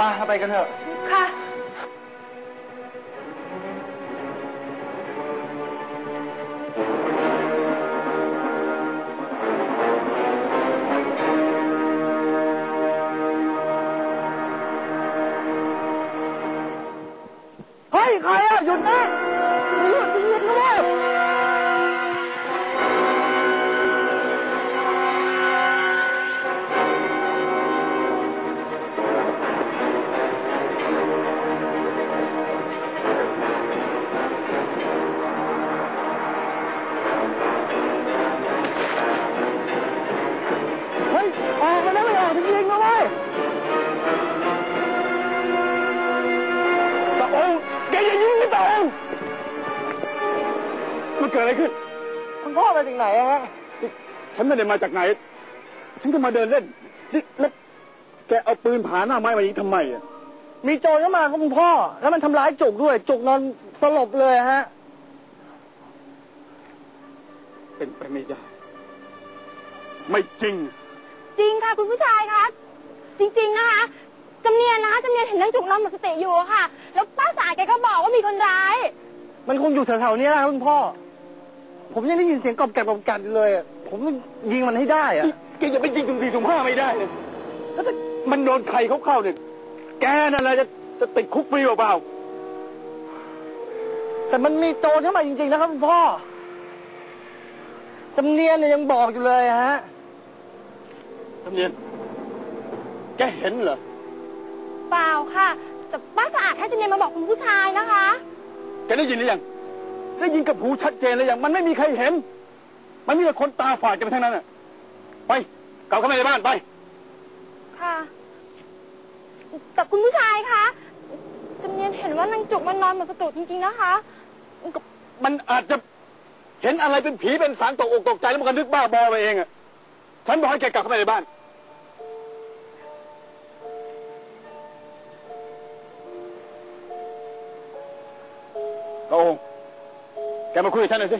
ป้าไปกันเถอะ ค่ะ เฮ้ย ใครอะ หยุดนะหยุดหยุดนะเว้ย เกิดอะไรขึ้นคุณพ่อมาจากไหนอะฮะฉันไม่ได้มาจากไหน ฉันก็มาเดินเล่นนี่แล้วแกเอาปืนผาหน้าไม้มายิงทำไมอะมีโจรเข้ามาครับคุณพ่อ แล้วมันทำร้ายจุกด้วย จุกนอนสลบเลยฮะ เป็นไปไม่ได้ ไม่จริง จริงค่ะ คุณผู้ชายคะจริงๆนะคะจำเนียนนะคะจำเนียนเห็นนางจุกนอนหมดสติอยู่อะค่ะ แล้วป้าสายแกก็บอกว่ามีคนร้าย มันคงอยู่แถวๆนี้นะครับคุณพ่อ ผมยังได้ยินเสียงกรอบแกรบกรอบแกรบอยู่เลยอะผมยิงมันให้ได้อะแกอย่าไปยิงสุ่มสี่สุ่มห้าไม่ได้เลยถ้ามันโดนใครเขาเข้าเนี่ย แกนั่นแหละจะจะติดคุกฟรีเปล่าๆแต่มันมีโจรเข้ามาจริงๆนะครับคุณพ่อจำเนียนเนี่ยยังบอกอยู่เลยฮะจำเนียนแกเห็นเหรอ เปล่าค่ะ แต่ป้าสะอาดให้จำเนียนมาบอกคุณผู้ชายนะคะ แกได้ยินหรือยัง ได้ยินกับหูชัดเจนหรือยังมันไม่มีใครเห็น มันมีแต่คนตาฝาดกันไปทั้งนั้นน่ะ ไปกลับเข้าไปในบ้านไป ค่ะ แต่คุณผู้ชายคะจำเนียนเห็นว่านางจุกมันนอนหมดสติจริงๆนะคะ มันอาจจะเห็นอะไรเป็นผีเป็นสารตกอกตกใจแล้วมันก็นึกบ้าบอไปเองอะ ฉันบอกให้แกกลับเข้าไปในบ้านโอ้แกมาคุ ยกับฉันหน่อยสิ